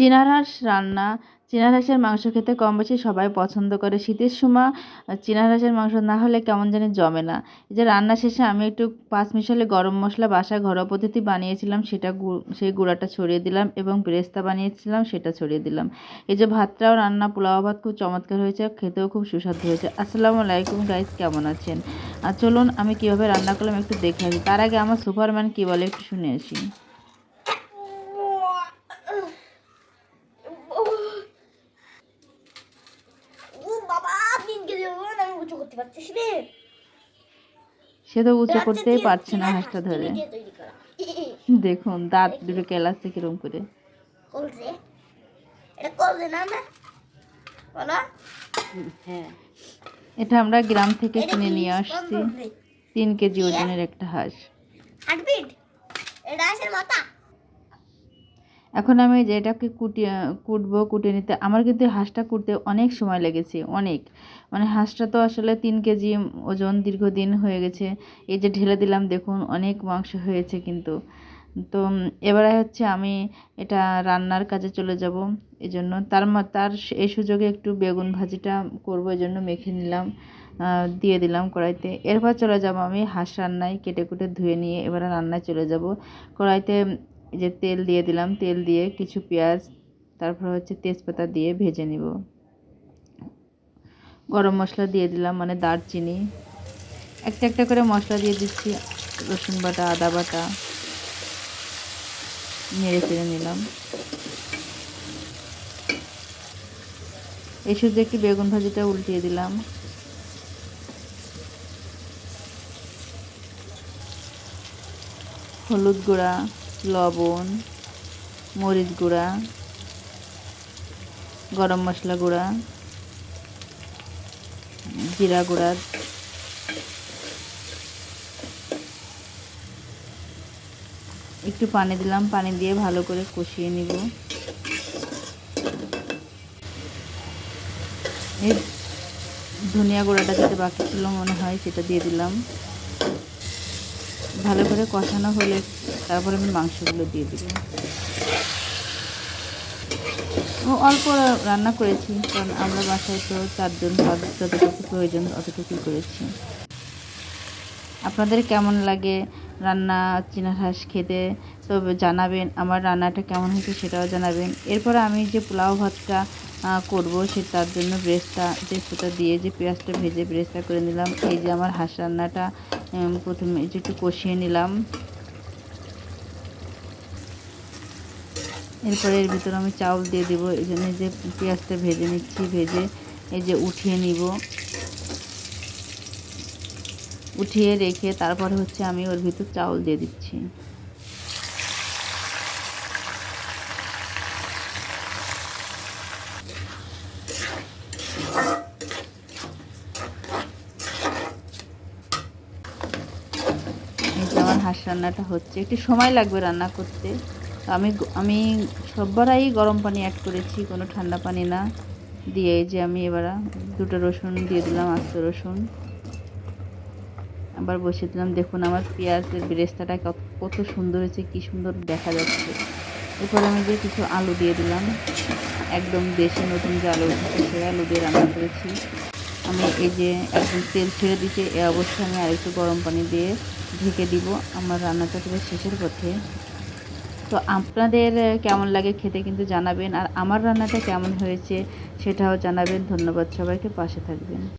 চীনা হাঁস রান্না চীনা হাঁসের মাংস খেতে কম বেশি সবাই পছন্দ করে। শীতের সময় চীনা হাঁসের মাংস না হলে কেমন জানি জমে না। এই যে রান্না শেষে আমি একটু পাঁচ মিশালে গরম মশলা বাসায় ঘরোয়া পদ্ধতি বানিয়েছিলাম, সেটা সেই গুঁড়াটা ছড়িয়ে দিলাম এবং বেরেস্তা বানিয়েছিলাম, সেটা ছড়িয়ে দিলাম। এই যে ভাতটাও রান্না, পোলাও ভাত খুব চমৎকার হয়েছে, খেতেও খুব সুস্বাদু হয়েছে। আসসালামু আলাইকুম গাইস কেমন আছেন? আর চলুন আমি কীভাবে রান্না করলাম একটু দেখে আসি। তার আগে আমার সুপারম্যান কী বলে একটু শুনে আসি ও বাবা তিন কেজি ওজন রে সে তো উঁচু করতেই পারছে না হাঁসটা ধরে। দেখুন দাঁত দুটো কেলাচ্ছে কিরম করে। এটা না না বলো। হ্যাঁ। এটা আমরা গ্রাম থেকে কিনে নিয়ে আসছি। তিন কেজি ওজনের একটা হাঁস। হার্টবিট এটা আসের মাথা? এখন আমি যেটাকে কুটি কুটবো, কুটে নিতে, আমার কিন্তু হাঁসটা কুটতে অনেক সময় লেগেছে, অনেক। মানে হাঁসটা তো আসলে তিন কেজি ওজন দীর্ঘদিন হয়ে গেছে। এই যে ঢেলে দিলাম, দেখুন অনেক মাংস হয়েছে কিন্তু। তো এবারে হচ্ছে আমি এটা রান্নার কাজে চলে যাব এই জন্য তার তার এই সুযোগে একটু বেগুন ভাজিটা করব জন্য মেখে নিলাম দিয়ে দিলাম কড়াইতে। এরপর চলে যাব আমি হাঁস রান্নায় কেটে কুটে ধুয়ে নিয়ে এবারে রান্নায় চলে যাব। কড়াইতে এই যে তেল দিয়ে দিলাম, তেল দিয়ে কিছু পেঁয়াজ, তারপর হচ্ছে তেজপাতা দিয়ে ভেজে নিব। গরম মশলা দিয়ে দিলাম মানে দারচিনি। একটা একটা করে মশলা দিয়ে দিচ্ছি, রসুন বাটা, আদা বাটা। নেড়ে চেড়ে নিলাম। এই শুধু একটি বেগুন ভাজিটা উল্টিয়ে দিলাম। হলুদ গুঁড়া। লবণ, মরিচ গুঁড়া, গরম মশলা গুঁড়া, জিরা গুঁড়া। একটু পানি দিলাম, পানি দিয়ে ভালো করে কষিয়ে নিব। এই ধনিয়া গুঁড়াটা যেটা বাকি ছিল মনে হয় সেটা দিয়ে দিলাম। ভালো করে কষানো হলে তারপরে আমি মাংসগুলো দিয়ে দিব ও অল্প রান্না করেছি, কারণ আমরা বাসায় তো চারজন যতটুকু প্রয়োজন অতটুকুই করেছি। আপনাদের কেমন লাগে রান্না চীনা হাঁস খেতে? তো জানাবেন, আমার রান্নাটা কেমন হয়েছে সেটাও জানাবেন। এরপর আমি যে পোলাও ভাতটা করব সে তার জন্য ব্রেস্তা, তেজপাতা দিয়ে যে পেঁয়াজটা ভেজে ব্রেস্তা করে নিলাম। এই যে আমার হাঁস রান্নাটা প্রথমে একটু কষিয়ে নিলাম। এরপরে এর ভিতরে আমি চাউল দিয়ে দেবো, এই জন্য যে পেঁয়াজটা ভেজে নিচ্ছি, ভেজে এই যে উঠিয়ে নিব। উঠিয়ে রেখে তারপরে হচ্ছে আমি ওর ভিতর চাউল দিয়ে দিচ্ছি। আমার হাঁস রান্নাটা হচ্ছে। একটু সময় লাগবে রান্না করতে। আমি আমি সববারাই গরম পানি অ্যাড করেছি, কোনো ঠান্ডা পানি না। দিয়ে যে আমি এবার দুটো রসুন দিয়ে দিলাম, আস্ত রসুন। আবার বসিয়ে দিলাম। দেখুন আমার পেঁয়াজের বেরেস্তাটা কত- সুন্দর হয়েছে, কী সুন্দর দেখা যাচ্ছে। এরপর আমি যে কিছু আলু দিয়ে দিলাম। একদম দেশি নতুন যে আলু উঠেছে আলু দিয়ে রান্না করেছি। আমি এই যে একদম তেল ছেড়ে দিচ্ছে এ অবস্থায় আমি আরেকটু গরম পানি দিয়ে ঢেকে দিব। আমার রান্নাটা শেষের পথে। তো আপনাদের কেমন লাগে খেতে কিন্তু জানাবেন। আর আমার রান্নাটা কেমন হয়েছে সেটাও জানাবেন। ধন্যবাদ সবাইকে, পাশে থাকবেন।